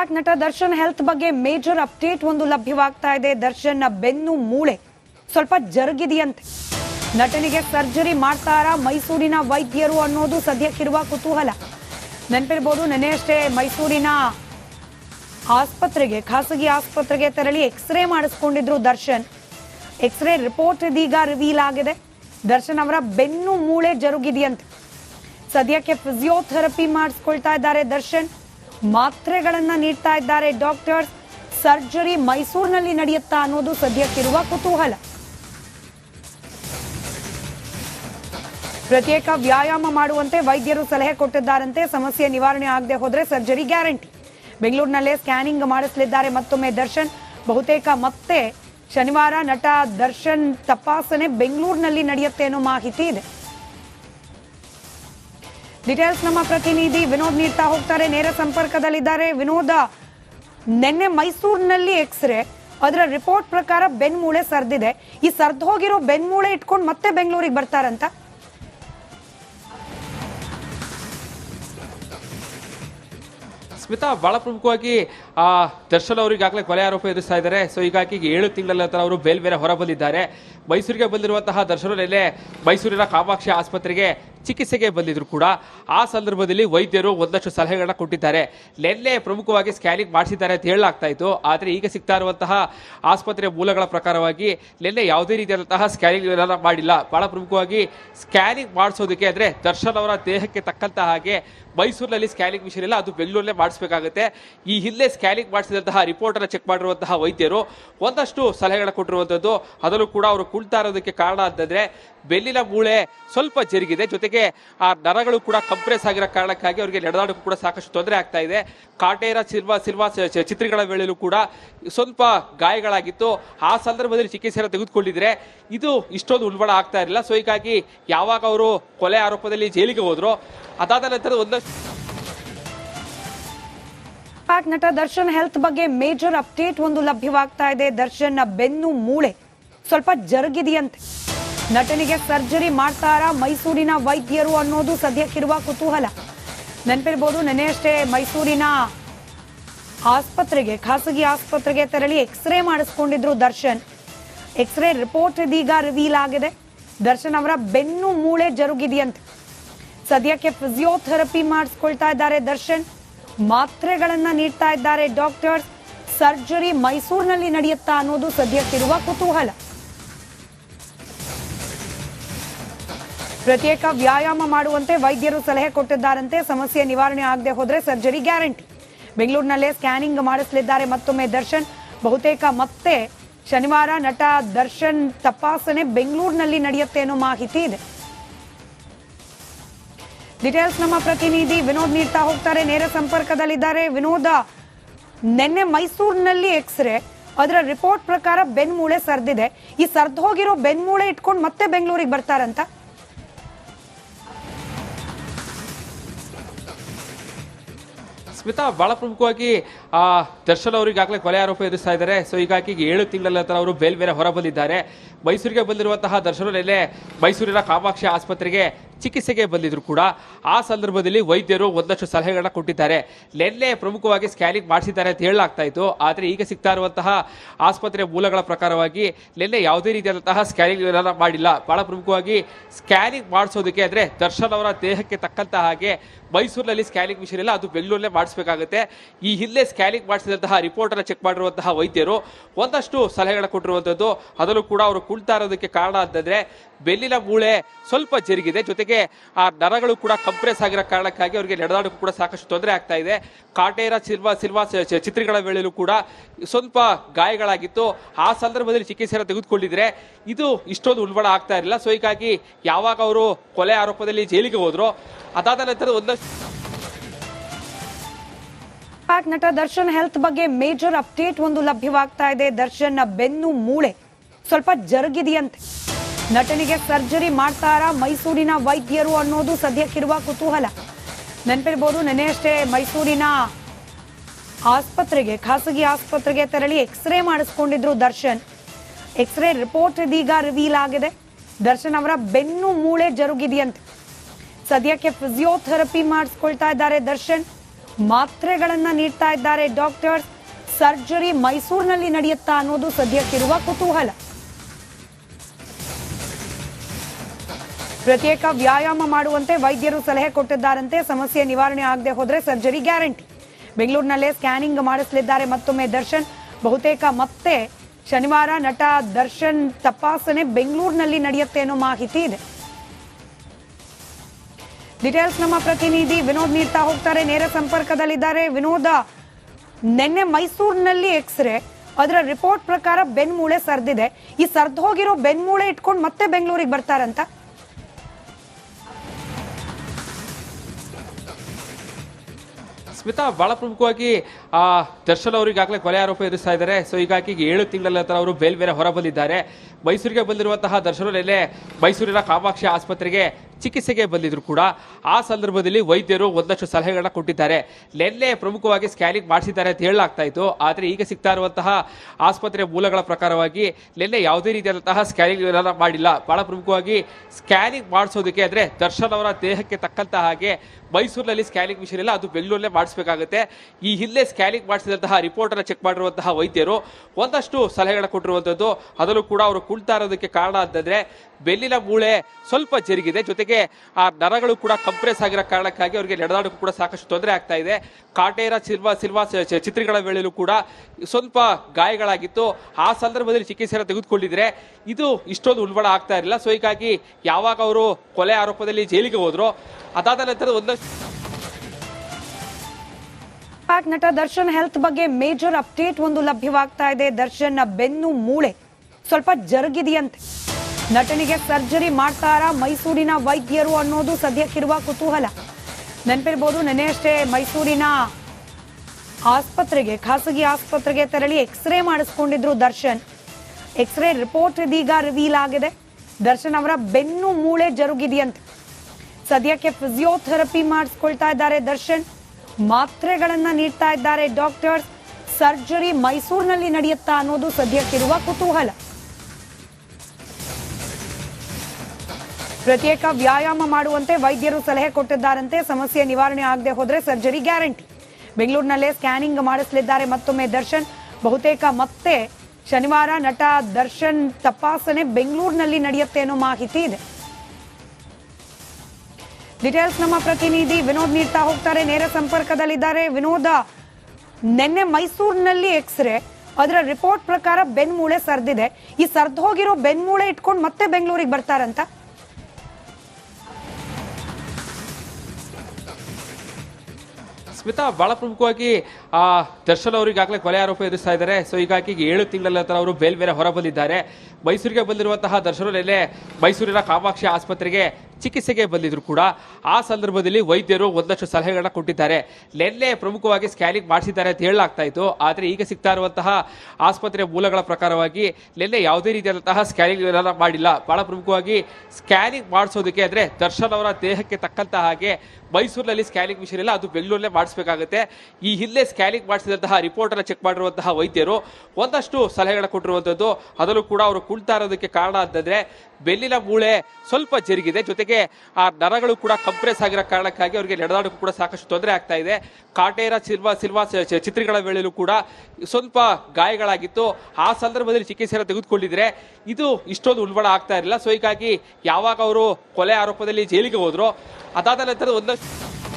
Pack ನಟ Darshan health ಬಗ್ಗೆ major update ಒಂದು ಲಭ್ಯವಾಗ್ತಾ ಇದೆ. ದರ್ಶನ್ ಬೆನ್ನು ಮೂಳೆ. ಸ್ವಲ್ಪ ಜರುಗಿದೆಯಂತೆ. ನಟನಿಗೆ ಸರ್ಜರಿ ಮಾಡ್ತಾರಾ ಮೈಸೂರಿನ ವೈದ್ಯರು ಅನ್ನೋದು ಸದ್ಯಕ್ಕಿರುವ ಕುತೂಹಲ. ನೆನಪಿರ್ಬೋದು, ನೆನೆಯಷ್ಟೇ ಮೈಸೂರಿನ ಆಸ್ಪತ್ರೆಗೆ, ಖಾಸಗಿ ಆಸ್ಪತ್ರೆಗೆ ತೆರಳಿ ಎಕ್ಸ್ರೇ ಮಾಡಿಸ್ಕೊಂಡಿದ್ರು ದರ್ಶನ್. ಎಕ್ಸ್ರೇ ರಿಪೋರ್ಟ್ ಇದೀಗ ರಿವೀಲ್ ಆಗಿದೆ. ದರ್ಶನ್ ಅವರ ಬೆನ್ನು ಮೂಳೆ ಜರುಗಿದೆಯಂತೆ. ಸದ್ಯಕ್ಕೆ ಫಿಸಿಯೋಥೆರಪಿ ಮಾಡಿಸ್ಕೊಳ್ತಾ ಇದ್ದಾರೆ ದರ್ಶನ್. ಮಾತ್ರೆಗಳನ್ನ ನೀಡ್ತಾ ಇದ್ದಾರೆ ಡಾಕ್ಟರ್ಸ್ ಸರ್ಜರಿ ಮೈಸೂರಿನಲ್ಲಿ ನಡೆಯುತ್ತಾ ಅನ್ನೋದು ಸದ್ಯಕ್ಕಿರುವ ಕುತೂಹಲ. ಪ್ರತ್ಯೇಕ ವ್ಯಾಯಾಮ ಮಾಡುವಂತೆ ವೈದ್ಯರು ಸಲಹೆ ಕೊಟ್ಟಿದ್ದಾರಂತೆ. ಸಮಸ್ಯೆ ನಿವಾರಣೆ ಆಗದೆ ಹೋದರೆ ಸರ್ಜರಿ ಗ್ಯಾರಂಟಿ. ಬೆಂಗಳೂರಿನಲ್ಲೇ ಸ್ಕ್ಯಾನಿಂಗ್ ಮಾಡಿಸಲಿದ್ದಾರೆ ಮತ್ತೊಮ್ಮೆ ದರ್ಶನ್. ಬಹುತೇಕ ಮತ್ತೆ ಶನಿವಾರ ನಟ ದರ್ಶನ್ ತಪಾಸಣೆ ಬೆಂಗಳೂರಿನಲ್ಲಿ ನಡೆಯುತ್ತೆ ಅನ್ನೋ ಮಾಹಿತಿ ಇದೆ. ಡೀಟೇಲ್ಸ್ ನಮ್ಮ ಪ್ರತಿನಿಧಿ ವಿನೋದ್ ನೀಡ್ತಾ ಹೋಗ್ತಾರೆ. ನೇರ ಸಂಪರ್ಕದಲ್ಲಿದ್ದಾರೆ. ವಿನೋದ, ನಿನ್ನೆ ಮೈಸೂರಿನಲ್ಲಿ ಎಕ್ಸ್ರೇ ಅದರ ರಿಪೋರ್ಟ್ ಪ್ರಕಾರ ಬೆನ್ಮೂಳೆ ಸರ್ದಿದೆ. ಈ ಸರ್ದ್ ಹೋಗಿರೋ ಬೆನ್ಮೂಳೆ ಇಟ್ಕೊಂಡು ಮತ್ತೆ ಬೆಂಗಳೂರಿಗೆ ಬರ್ತಾರಂತ? ಸ್ಮಿತಾ, ಬಹಳ ಪ್ರಮುಖವಾಗಿ ದರ್ಶನ್ ಅವರು ಈಗಾಗಲೇ ಕೊಲೆ ಆರೋಪ ಎದುರಿಸ್ತಾ ಇದ್ದಾರೆ. ಸೊ ಹೀಗಾಗಿ ಏಳು ತಿಂಗಳ ನಂತರ ಅವರು ಬೇಲ್ ಬೇರೆ ಹೊರ ಬಂದಿದ್ದಾರೆ ಮೈಸೂರಿಗೆ ಬಂದಿರುವಂತಹ ದರ್ಶನ ನೆನ್ನೆ ಮೈಸೂರಿನ ಕಾಮಾಕ್ಷಿ ಆಸ್ಪತ್ರೆಗೆ ಚಿಕಿತ್ಸೆಗೆ ಬಂದಿದ್ರು ಕೂಡ. ಆ ಸಂದರ್ಭದಲ್ಲಿ ವೈದ್ಯರು ಒಂದಷ್ಟು ಸಲಹೆಗಳನ್ನ ಕೊಟ್ಟಿದ್ದಾರೆ. ನಿನ್ನೆ ಪ್ರಮುಖವಾಗಿ ಸ್ಕ್ಯಾನಿಂಗ್ ಮಾಡಿಸಿದ್ದಾರೆ ಅಂತ ಹೇಳಲಾಗ್ತಾ ಇತ್ತು. ಆದರೆ ಈಗ ಸಿಗ್ತಾ ಇರುವಂತಹ ಆಸ್ಪತ್ರೆಯ ಮೂಲಗಳ ಪ್ರಕಾರವಾಗಿ ನಿನ್ನೆ ಯಾವುದೇ ರೀತಿಯಾದಂತಹ ಸ್ಕ್ಯಾನಿಂಗ್ ಮಾಡಿಲ್ಲ. ಬಹಳ ಪ್ರಮುಖವಾಗಿ ಸ್ಕ್ಯಾನಿಂಗ್ ಮಾಡಿಸೋದಕ್ಕೆ ಅಂದರೆ ದರ್ಶನ್ ಅವರ ದೇಹಕ್ಕೆ ತಕ್ಕಂತ ಹಾಗೆ ಮೈಸೂರಿನಲ್ಲಿ ಸ್ಕ್ಯಾನಿಂಗ್ ಮಿಷನ್ ಇಲ್ಲ, ಅದು ಬೆಂಗಳೂರಲ್ಲೇ ಮಾಡಿಸಬೇಕಾಗುತ್ತೆ. ಈ ಹಿಂದೆ ಸ್ಕ್ಯಾನಿಂಗ್ ಮಾಡಿಸಿದಂತಹ ರಿಪೋರ್ಟನ್ನು ಚೆಕ್ ಮಾಡಿರುವಂತಹ ವೈದ್ಯರು ಒಂದಷ್ಟು ಸಲಹೆಗಳನ್ನು ಕೊಟ್ಟಿರುವಂಥದ್ದು ಅದರಲ್ಲೂ ಕೂಡ ಅವರು ಕುಳ್ತಾ ಇರೋದಕ್ಕೆ ಕಾರಣ ಅಂತಂದ್ರೆ ಬೆಲ್ಲಿನ ಮೂಳೆ ಸ್ವಲ್ಪ ಜರುಗಿದೆ. ಜೊತೆಗೆ ಆ ನರಗಳು ಕೂಡ ಕಂಪ್ರೆಸ್ ಆಗಿರೋ ಕಾರಣಕ್ಕಾಗಿ ಅವರಿಗೆ ನಡೆದಾಡಕ್ಕೂ ಕೂಡ ಸಾಕಷ್ಟು ತೊಂದರೆ ಆಗ್ತಾ ಇದೆ. ಕಾಟೇರ, ಸಿಲ್ವಾ ಸಿಲ್ವಾ ಚಿತ್ರಗಳ ವೇಳೆಯಲ್ಲೂ ಕೂಡ ಸ್ವಲ್ಪ ಗಾಯಗಳಾಗಿತ್ತು. ಆ ಸಂದರ್ಭದಲ್ಲಿ ಚಿಕಿತ್ಸೆಯನ್ನು ತೆಗೆದುಕೊಂಡಿದ್ರೆ ಇದು ಇಷ್ಟೊಂದು ಉಲ್ಬಣ ಆಗ್ತಾ ಇರಲಿಲ್ಲ. ಸೊ ಹೀಗಾಗಿ ಯಾವಾಗ ಅವರು ಕೊಲೆ ಆರೋಪದಲ್ಲಿ ಜೈಲಿಗೆ ಹೋದ್ರು, ಅದಾದ ನಂತರ ಒಂದಷ್ಟು ನಟ ದರ್ಶನ್ ಹೆಲ್ತ್ ಬಗ್ಗೆ ಮೇಜರ್ ಅಪ್ಡೇಟ್ ಒಂದು ಲಭ್ಯವಾಗ್ತಾ ಇದೆ. ದರ್ಶನ್ ಬೆನ್ನು ಮೂಳೆ. ಸ್ವಲ್ಪ ಜರುಗಿದೆಯಂತೆ. ನಟನಿಗೆ ಸರ್ಜರಿ ಮಾಡ್ತಾರಾ ಮೈಸೂರಿನ ವೈದ್ಯರು ಅನ್ನೋದು ಸದ್ಯಕ್ಕಿರುವ ಕುತೂಹಲ. ನೆನಪಿರ್ಬೋದು, ನೆನೆಯಷ್ಟೇ ಮೈಸೂರಿನ ಆಸ್ಪತ್ರೆಗೆ, ಖಾಸಗಿ ಆಸ್ಪತ್ರೆಗೆ ತೆರಳಿ ಎಕ್ಸ್ರೇ ಮಾಡಿಸ್ಕೊಂಡಿದ್ರು ದರ್ಶನ್. ಎಕ್ಸ್ರೇ ರಿಪೋರ್ಟ್ ಇದೀಗ ರಿವೀಲ್ ಆಗಿದೆ. ದರ್ಶನ್ ಅವರ ಬೆನ್ನು ಮೂಳೆ ಜರುಗಿದೆಯಂತೆ. ಸದ್ಯಕ್ಕೆ ಫಿಸಿಯೋಥೆರಪಿ ಮಾಡಿಸ್ಕೊಳ್ತಾ ಇದ್ದಾರೆ ದರ್ಶನ್. ಮಾತ್ರೆಗಳನ್ನ ನೀಡ್ತಾ ಇದ್ದಾರೆ ಡಾಕ್ಟರ್ಸ್. ಸರ್ಜರಿ ಮೈಸೂರಿನಲ್ಲಿ ನಡೆಯುತ್ತಾ ಅನ್ನೋದು ಸದ್ಯಕ್ಕಿರುವ ಕುತೂಹಲ. ಪ್ರತ್ಯೇಕ ವ್ಯಾಯಾಮ ಮಾಡುವಂತೆ ವೈದ್ಯರು ಸಲಹೆ ಕೊಟ್ಟಿದ್ದಾರಂತೆ. ಸಮಸ್ಯೆ ನಿವಾರಣೆ ಆಗದೆ ಹೋದರೆ ಸರ್ಜರಿ ಗ್ಯಾರಂಟಿ. ಬೆಂಗಳೂರಿನಲ್ಲೇ ಸ್ಕ್ಯಾನಿಂಗ್ ಮಾಡಿಸಲಿದ್ದಾರೆ ಮತ್ತೊಮ್ಮೆ ದರ್ಶನ್. ಬಹುತೇಕ ಮತ್ತೆ ಶನಿವಾರ ನಟ ದರ್ಶನ್ ತಪಾಸಣೆ ಬೆಂಗಳೂರಿನಲ್ಲಿ ನಡೆಯುತ್ತೆ ಅನ್ನೋ ಮಾಹಿತಿ ಇದೆ. ಡಿಟೇಲ್ಸ್ ನಮ್ಮ ಪ್ರತಿನಿಧಿ ವಿನೋದ್ ನೀಡ್ತಾ ಹೋಗ್ತಾರೆ. ನೇರ ಸಂಪರ್ಕದಲ್ಲಿದ್ದಾರೆ ವಿನೋದ. ನಿನ್ನೆ ಮೈಸೂರಿನಲ್ಲಿ ಎಕ್ಸ್ರೇ ಅದರ ರಿಪೋರ್ಟ್ ಪ್ರಕಾರ ಬೆನ್ಮೂಳೆ ಸರ್ದಿದೆ. ಈ ಸರ್ದ್ ಹೋಗಿರೋ ಬೆನ್ಮೂಳೆ ಇಟ್ಕೊಂಡು ಮತ್ತೆ ಬೆಂಗಳೂರಿಗೆ ಬರ್ತಾರಂತ? ಸ್ಮಿತಾ, ಬಹಳ ಪ್ರಮುಖವಾಗಿ ದರ್ಶನ್ ಅವರು ಈಗಾಗಲೇ ಕೊಲೆ ಆರೋಪ ಎದುರಿಸ್ತಾ ಇದ್ದಾರೆ. ಸೊ ಹೀಗಾಗಿ ಏಳು ತಿಂಗಳ ನಂತರ ಅವರು ಬೇಲ್ ಬೇರೆ ಹೊರ ಬಂದಿದ್ದಾರೆ ಮೈಸೂರಿಗೆ ಬಂದಿರುವಂತಹ ದರ್ಶನ ಮೈಸೂರಿನ ಕಾಮಾಕ್ಷಿ ಆಸ್ಪತ್ರೆಗೆ ಚಿಕಿತ್ಸೆಗೆ ಬಂದಿದ್ರು ಕೂಡ. ಆ ಸಂದರ್ಭದಲ್ಲಿ ವೈದ್ಯರು ಒಂದಷ್ಟು ಸಲಹೆಗಳನ್ನ ಕೊಟ್ಟಿದ್ದಾರೆ. ನಿನ್ನೆ ಪ್ರಮುಖವಾಗಿ ಸ್ಕ್ಯಾನಿಂಗ್ ಮಾಡಿಸಿದ್ದಾರೆ ಅಂತ ಹೇಳಲಾಗ್ತಾ ಇತ್ತು. ಆದರೆ ಈಗ ಸಿಗ್ತಾ ಇರುವಂತಹ ಆಸ್ಪತ್ರೆ ಮೂಲಗಳ ಪ್ರಕಾರವಾಗಿ ನಿನ್ನೆ ಯಾವುದೇ ರೀತಿಯಾದಂತಹ ಸ್ಕ್ಯಾನಿಂಗ್ ಮಾಡಿಲ್ಲ. ಬಹಳ ಪ್ರಮುಖವಾಗಿ ಸ್ಕ್ಯಾನಿಂಗ್ ಮಾಡಿಸೋದಕ್ಕೆ ಅಂದರೆ ದರ್ಶನ್ ಅವರ ದೇಹಕ್ಕೆ ತಕ್ಕಂತ ಹಾಗೆ ಮೈಸೂರಿನಲ್ಲಿ ಸ್ಕ್ಯಾನಿಂಗ್ ಮಿಷನ್ ಇಲ್ಲ, ಅದು ಬೆಂಗಳೂರಲ್ಲೇ ಮಾಡಿಸಬೇಕಾಗುತ್ತೆ. ಈ ಹಿಂದೆ ಸ್ಕ್ಯಾನಿಂಗ್ ಮಾಡಿಸಿದಂತಹ ರಿಪೋರ್ಟನ್ನು ಚೆಕ್ ಮಾಡಿರುವಂತಹ ವೈದ್ಯರು ಒಂದಷ್ಟು ಸಲಹೆಗಳನ್ನು ಕೊಟ್ಟಿರುವಂಥದ್ದು ಅದರಲ್ಲೂ ಕೂಡ ಅವರು ಕುಳ್ತಾ ಇರೋದಕ್ಕೆ ಕಾರಣ ಅಂತಂದ್ರೆ ಬೆಲ್ಲಿನ ಮೂಳೆ ಸ್ವಲ್ಪ ಜರುಗಿದೆ. ಜೊತೆಗೆ ಆ ನರಗಳು ಕೂಡ ಕಂಪ್ರೆಸ್ ಆಗಿರೋ ಕಾರಣಕ್ಕಾಗಿ ಅವರಿಗೆ ನಡೆದಾಡಕ್ಕೂ ಕೂಡ ಸಾಕಷ್ಟು ತೊಂದರೆ ಆಗ್ತಾ ಇದೆ. ಕಾಟೇರ, ಸಿಲ್ವಾ ಸಿಲ್ವಾ ಚಿತ್ರಗಳ ವೇಳೆಯಲ್ಲೂ ಕೂಡ ಸ್ವಲ್ಪ ಗಾಯಗಳಾಗಿತ್ತು. ಆ ಸಂದರ್ಭದಲ್ಲಿ ಚಿಕಿತ್ಸೆಯನ್ನು ತೆಗೆದುಕೊಂಡಿದ್ರೆ ಇದು ಇಷ್ಟೊಂದು ಉಲ್ಬಣ ಆಗ್ತಾ ಇರಲಿಲ್ಲ. ಸೊ ಹೀಗಾಗಿ ಯಾವಾಗ ಅವರು ಕೊಲೆ ಆರೋಪದಲ್ಲಿ ಜೈಲಿಗೆ ಹೋದ್ರು ಅದಾದ ನಂತರ ಒಂದಷ್ಟು ನಟ ದರ್ಶನ್ ಹೆಲ್ತ್ ಬಗ್ಗೆ ಮೇಜರ್ ಅಪ್ಡೇಟ್ ಒಂದು ಲಭ್ಯವಾಗ್ತಾ ಇದೆ. ದರ್ಶನ್ ಬೆನ್ನು ಮೂಳೆ. ಸ್ವಲ್ಪ ಜರುಗಿದೆಯಂತೆ. ನಟನಿಗೆ ಸರ್ಜರಿ ಮಾಡ್ತಾರಾ ಮೈಸೂರಿನ ವೈದ್ಯರು ಅನ್ನೋದು ಸದ್ಯಕ್ಕಿರುವ ಕುತೂಹಲ. ನೆನಪಿರ್ಬೋದು, ನೆನೆಯಷ್ಟೇ ಮೈಸೂರಿನ ಆಸ್ಪತ್ರೆಗೆ, ಖಾಸಗಿ ಆಸ್ಪತ್ರೆಗೆ ತೆರಳಿ ಎಕ್ಸ್ರೇ ಮಾಡಿಸ್ಕೊಂಡಿದ್ರು ದರ್ಶನ್. ಎಕ್ಸ್ರೇ ರಿಪೋರ್ಟ್ ಇದೀಗ ರಿವೀಲ್ ಆಗಿದೆ. ದರ್ಶನ್ ಅವರ ಬೆನ್ನು ಮೂಳೆ ಜರುಗಿದೆಯಂತೆ. ಸದ್ಯಕ್ಕೆ ಫಿಸಿಯೋಥೆರಪಿ ಮಾಡಿಸ್ಕೊಳ್ತಾ ಇದ್ದಾರೆ ದರ್ಶನ್. ಮಾತ್ರೆಗಳನ್ನ ನೀಡ್ತಾ ಇದ್ದಾರೆ ಡಾಕ್ಟರ್ಸ್. ಸರ್ಜರಿ ಮೈಸೂರಿನಲ್ಲಿ ನಡೆಯುತ್ತಾ ಅನ್ನೋದು ಸದ್ಯಕ್ಕಿರುವ ಕುತೂಹಲ. ಪ್ರತ್ಯೇಕ ವ್ಯಾಯಾಮ ಮಾಡುವಂತೆ ವೈದ್ಯರು ಸಲಹೆ ಕೊಟ್ಟಿದ್ದಾರಂತೆ. ಸಮಸ್ಯೆ ನಿವಾರಣೆ ಆಗದೆ ಹೋದರೆ ಸರ್ಜರಿ ಗ್ಯಾರಂಟಿ. ಬೆಂಗಳೂರಿನಲ್ಲೇ ಸ್ಕ್ಯಾನಿಂಗ್ ಮಾಡಿಸಲಿದ್ದಾರೆ ಮತ್ತೊಮ್ಮೆ ದರ್ಶನ್. ಬಹುತೇಕ ಮತ್ತೆ ಶನಿವಾರ ನಟ ದರ್ಶನ್ ತಪಾಸಣೆ ಬೆಂಗಳೂರಿನಲ್ಲಿ ನಡೆಯುತ್ತೆ ಅನ್ನೋ ಮಾಹಿತಿ ಇದೆ. ಡಿಟೇಲ್ಸ್ ನಮ್ಮ ಪ್ರತಿನಿಧಿ ವಿನೋದ್ ನೀಡ್ತಾ ಹೋಗ್ತಾರೆ. ನೇರ ಸಂಪರ್ಕದಲ್ಲಿದ್ದಾರೆ ವಿನೋದ. ನಿನ್ನೆ ಮೈಸೂರಿನಲ್ಲಿ ಎಕ್ಸ್ರೇ ಅದರ ರಿಪೋರ್ಟ್ ಪ್ರಕಾರ ಬೆನ್ಮೂಳೆ ಸರ್ದಿದೆ. ಈ ಸರ್ದ್ ಹೋಗಿರೋ ಬೆನ್ಮೂಳೆ ಇಟ್ಕೊಂಡು ಮತ್ತೆ ಬೆಂಗಳೂರಿಗೆ ಬರ್ತಾರಂತ? ಸ್ಮಿತಾ, ಬಹಳ ಪ್ರಮುಖವಾಗಿ ದರ್ಶನ್ ಅವರು ಈಗಾಗಲೇ ಕೊಲೆ ಆರೋಪ ಎದುರಿಸ್ತಾ ಇದ್ದಾರೆ. ಸೊ ಹೀಗಾಗಿ ಏಳು ತಿಂಗಳ ನಂತರ ಅವರು ಬೇಲ್ ಬೇರೆ ಹೊರ ಬಂದಿದ್ದಾರೆ ಮೈಸೂರಿಗೆ ಬಂದಿರುವಂತಹ ದರ್ಶನ್ ಮೈಸೂರಿನ ಕಾಮಾಕ್ಷಿ ಆಸ್ಪತ್ರೆಗೆ ಚಿಕಿತ್ಸೆಗೆ ಬಂದಿದ್ರು ಕೂಡ. ಆ ಸಂದರ್ಭದಲ್ಲಿ ವೈದ್ಯರು ಒಂದಷ್ಟು ಸಲಹೆಗಳನ್ನ ಕೊಟ್ಟಿದ್ದಾರೆ. ನಿನ್ನೆ ಪ್ರಮುಖವಾಗಿ ಸ್ಕ್ಯಾನಿಂಗ್ ಮಾಡಿಸಿದ್ದಾರೆ ಅಂತ ಹೇಳಲಾಗ್ತಾ ಇತ್ತು. ಆದರೆ ಈಗ ಸಿಗ್ತಾ ಇರುವಂತಹ ಆಸ್ಪತ್ರೆ ಮೂಲಗಳ ಪ್ರಕಾರವಾಗಿ ನಿನ್ನೆ ಯಾವುದೇ ರೀತಿಯಾದಂತಹ ಸ್ಕ್ಯಾನಿಂಗ್ ಮಾಡಿಲ್ಲ. ಬಹಳ ಪ್ರಮುಖವಾಗಿ ಸ್ಕ್ಯಾನಿಂಗ್ ಮಾಡಿಸೋದಕ್ಕೆ ಅಂದರೆ ದರ್ಶನ್ ಅವರ ದೇಹಕ್ಕೆ ತಕ್ಕಂತ ಹಾಗೆ ಮೈಸೂರಿನಲ್ಲಿ ಸ್ಕ್ಯಾನಿಂಗ್ ಮಿಷನ್ ಇಲ್ಲ, ಅದು ಬೆಂಗಳೂರಲ್ಲೇ ಮಾಡಿಸಬೇಕಾಗುತ್ತೆ. ಈ ಹಿಂದೆ ಸ್ಕ್ಯಾನಿಂಗ್ ಮಾಡಿಸಿದಂತಹ ರಿಪೋರ್ಟನ್ನು ಚೆಕ್ ಮಾಡಿರುವಂತಹ ವೈದ್ಯರು ಒಂದಷ್ಟು ಸಲಹೆಗಳನ್ನು ಕೊಟ್ಟಿರುವಂಥದ್ದು ಅದರಲ್ಲೂ ಕೂಡ ಅವರು ಕುಳ್ತಾ ಇರೋದಕ್ಕೆ ಕಾರಣ ಅಂತಂದ್ರೆ ಬೆಲ್ಲಿನ ಮೂಳೆ ಸ್ವಲ್ಪ ಜರುಗಿದೆ. ಜೊತೆಗೆ ಆ ನರಗಳು ಕೂಡ ಕಂಪ್ರೆಸ್ ಆಗಿರೋ ಕಾರಣಕ್ಕಾಗಿ ಅವರಿಗೆ ನಡೆದಾಡಕ್ಕೂ ಕೂಡ ಸಾಕಷ್ಟು ತೊಂದರೆ ಆಗ್ತಾ ಇದೆ. ಕಾಟೇರ, ಸಿಲ್ವಾ ಸಿಲ್ವಾ ಚಿತ್ರಗಳ ವೇಳೆಯಲ್ಲೂ ಕೂಡ ಸ್ವಲ್ಪ ಗಾಯಗಳಾಗಿತ್ತು. ಆ ಸಂದರ್ಭದಲ್ಲಿ ಚಿಕಿತ್ಸೆಯನ್ನು ತೆಗೆದುಕೊಂಡಿದ್ರೆ ಇದು ಇಷ್ಟೊಂದು ಉಲ್ಬಣ ಆಗ್ತಾ ಇರಲಿಲ್ಲ. ಸೊ ಹೀಗಾಗಿ ಯಾವಾಗ ಅವರು ಕೊಲೆ ಆರೋಪದಲ್ಲಿ ಜೈಲಿಗೆ ಹೋದ್ರು ಅದಾದ ನಂತರ ಒಂದಷ್ಟು ನಟ ದರ್ಶನ್ ಹೆಲ್ತ್ ಬಗ್ಗೆ ಮೇಜರ್ ಅಪ್ಡೇಟ್ ಒಂದು ಲಭ್ಯವಾಗ್ತಾ ಇದೆ. ದರ್ಶನ್ ಬೆನ್ನು ಮೂಳೆ. ಸ್ವಲ್ಪ ಜರುಗಿದೆಯಂತೆ. ನಟನಿಗೆ ಸರ್ಜರಿ ಮಾಡ್ತಾರಾ ಮೈಸೂರಿನ ವೈದ್ಯರು ಅನ್ನೋದು ಸದ್ಯಕ್ಕಿರುವ ಕುತೂಹಲ. ನೆನಪಿರ್ಬೋದು, ನೆನೆಯಷ್ಟೇ ಮೈಸೂರಿನ ಆಸ್ಪತ್ರೆಗೆ, ಖಾಸಗಿ ಆಸ್ಪತ್ರೆಗೆ ತೆರಳಿ ಎಕ್ಸ್ರೇ ಮಾಡಿಸ್ಕೊಂಡಿದ್ರು ದರ್ಶನ್. ಎಕ್ಸ್ರೇ ರಿಪೋರ್ಟ್ ಇದೀಗ ರಿವೀಲ್ ಆಗಿದೆ. ದರ್ಶನ್ ಅವರ ಬೆನ್ನು ಮೂಳೆ ಜರುಗಿದೆಯಂತೆ. ಸದ್ಯಕ್ಕೆ ಫಿಸಿಯೋಥೆರಪಿ ಮಾಡಿಸ್ಕೊಳ್ತಾ ಇದ್ದಾರೆ ದರ್ಶನ್. ಮಾತ್ರೆಗಳನ್ನ ನೀಡ್ತಾ ಇದ್ದಾರೆ ಡಾಕ್ಟರ್ಸ್. ಸರ್ಜರಿ ಮೈಸೂರಿನಲ್ಲಿ ನಡೆಯುತ್ತಾ ಅನ್ನೋದು ಸದ್ಯಕ್ಕಿರುವ ಕುತೂಹಲ. ಪ್ರತ್ಯೇಕ ವ್ಯಾಯಾಮ ಮಾಡುವಂತೆ ವೈದ್ಯರು ಸಲಹೆ ಕೊಟ್ಟಿದ್ದಾರಂತೆ. ಸಮಸ್ಯೆ ನಿವಾರಣೆ ಆಗದೆ ಹೋದರೆ ಸರ್ಜರಿ ಗ್ಯಾರಂಟಿ. ಬೆಂಗಳೂರಿನಲ್ಲೇ ಸ್ಕ್ಯಾನಿಂಗ್ ಮಾಡಿಸಲಿದ್ದಾರೆ ಮತ್ತೊಮ್ಮೆ ದರ್ಶನ್. ಬಹುತೇಕ ಮತ್ತೆ ಶನಿವಾರ ನಟ ದರ್ಶನ್ ತಪಾಸಣೆ ಬೆಂಗಳೂರಿನಲ್ಲಿ ನಡೆಯುತ್ತೆ ಅನ್ನೋ ಮಾಹಿತಿ ಇದೆ. ಡೀಟೇಲ್ಸ್ ನಮ್ಮ ಪ್ರತಿನಿಧಿ ವಿನೋದ್ ನೀಡ್ತಾ ಹೋಗ್ತಾರೆ. ನೇರ ಸಂಪರ್ಕದಲ್ಲಿದ್ದಾರೆ ವಿನೋದ. ನಿನ್ನೆ ಮೈಸೂರಿನಲ್ಲಿ ಎಕ್ಸ್ರೇ ಅದರ ರಿಪೋರ್ಟ್ ಪ್ರಕಾರ ಬೆನ್ಮೂಳೆ ಸರ್ದಿದೆ. ಈ ಸರ್ದ್ ಹೋಗಿರೋ ಬೆನ್ಮೂಳೆ ಇಟ್ಕೊಂಡು ಮತ್ತೆ ಬೆಂಗಳೂರಿಗೆ ಬರ್ತಾರಂತ? ಸ್ಮಿತಾ, ಬಹಳ ಪ್ರಮುಖವಾಗಿ, ಆ, ದರ್ಶನ್ ಅವರು ಈಗಾಗಲೇ ಕೊಲೆ ಆರೋಪ ಎದುರಿಸ್ತಾ ಇದ್ದಾರೆ. ಸೊ ಹೀಗಾಗಿ ಏಳು ತಿಂಗಳ ನಂತರ ಅವರು ಬೇಲ್ ಬೇರೆ ಹೊರ ಬಂದಿದ್ದಾರೆ ಮೈಸೂರಿಗೆ ಬಂದಿರುವಂತಹ ದರ್ಶನ್ ಮೈಸೂರಿನ ಕಾಮಾಕ್ಷಿ ಆಸ್ಪತ್ರೆಗೆ ಚಿಕಿತ್ಸೆಗೆ ಬಂದಿದ್ರು ಕೂಡ ಆ ಸಂದರ್ಭದಲ್ಲಿ ವೈದ್ಯರು ಒಂದಷ್ಟು ಸಲಹೆಗಳನ್ನ ಕೊಟ್ಟಿದ್ದಾರೆ. ನಿನ್ನೆ ಪ್ರಮುಖವಾಗಿ ಸ್ಕ್ಯಾನಿಂಗ್ ಮಾಡಿಸಿದ್ದಾರೆ ಅಂತ ಹೇಳಲಾಗ್ತಾ ಇತ್ತು. ಆದರೆ ಈಗ ಸಿಗ್ತಾ ಇರುವಂತಹ ಆಸ್ಪತ್ರೆ ಮೂಲಗಳ ಪ್ರಕಾರವಾಗಿ ನಿನ್ನೆ ಯಾವುದೇ ರೀತಿಯಾದಂತಹ ಸ್ಕ್ಯಾನಿಂಗ್ ಮಾಡಿಲ್ಲ. ಬಹಳ ಪ್ರಮುಖವಾಗಿ ಸ್ಕ್ಯಾನಿಂಗ್ ಮಾಡಿಸೋದಕ್ಕೆ ಅಂದರೆ ದರ್ಶನ್ ಅವರ ದೇಹಕ್ಕೆ ತಕ್ಕಂತ ಹಾಗೆ ಮೈಸೂರಿನಲ್ಲಿ ಸ್ಕ್ಯಾನಿಂಗ್ ಮಿಷನ್ ಇಲ್ಲ, ಅದು ಬೆಂಗಳೂರಲ್ಲೇ ಮಾಡಿಸಬೇಕಾಗುತ್ತೆ. ಈ ಹಿಂದೆ ಸ್ಕ್ಯಾನಿಂಗ್ ಮಾಡಿಸಿದಂತಹ ರಿಪೋರ್ಟ್ ಅನ್ನು ಚೆಕ್ ಮಾಡಿರುವಂತಹ ವೈದ್ಯರು ಒಂದಷ್ಟು ಸಲಹೆಗಳನ್ನು ಕೊಟ್ಟಿರುವಂಥದ್ದು ಅದರಲ್ಲೂ ಕೂಡ ಅವರು ಕುಳ್ತಾ ಇರೋದಕ್ಕೆ ಕಾರಣ ಅಂತಂದ್ರೆ ಬೆನ್ನಿನ ಮೂಳೆ ಸ್ವಲ್ಪ ಜರುಗಿದೆ. ಜೊತೆಗೆ ಆ ನರಗಳು ಕೂಡ ಕಂಪ್ರೆಸ್ ಆಗಿರೋ ಕಾರಣಕ್ಕಾಗಿ ಅವರಿಗೆ ನಡೆದಾಡೋಕೆ ಕೂಡ ಸಾಕಷ್ಟು ತೊಂದರೆ ಆಗ್ತಾ ಇದೆ. ಕಾಟೇರ, ಸಿಲ್ವಾ ಸಿಲ್ವಾ ಚಿತ್ರಗಳ ವೇಳೆಯಲ್ಲೂ ಕೂಡ ಸ್ವಲ್ಪ ಗಾಯಗಳಾಗಿತ್ತು. ಆ ಸಂದರ್ಭದಲ್ಲಿ ಚಿಕಿತ್ಸೆಯನ್ನು ತೆಗೆದುಕೊಂಡಿದ್ರೆ ಇದು ಇಷ್ಟೊಂದು ಉಲ್ಬಣ ಆಗ್ತಾ ಇರಲಿಲ್ಲ. ಸೊ ಹೀಗಾಗಿ ಯಾವಾಗ ಅವರು ಕೊಲೆ ಆರೋಪದಲ್ಲಿ ಜೈಲಿಗೆ ಹೋದ್ರು, ಅದಾದ ನಂತರ ಒಂದಷ್ಟು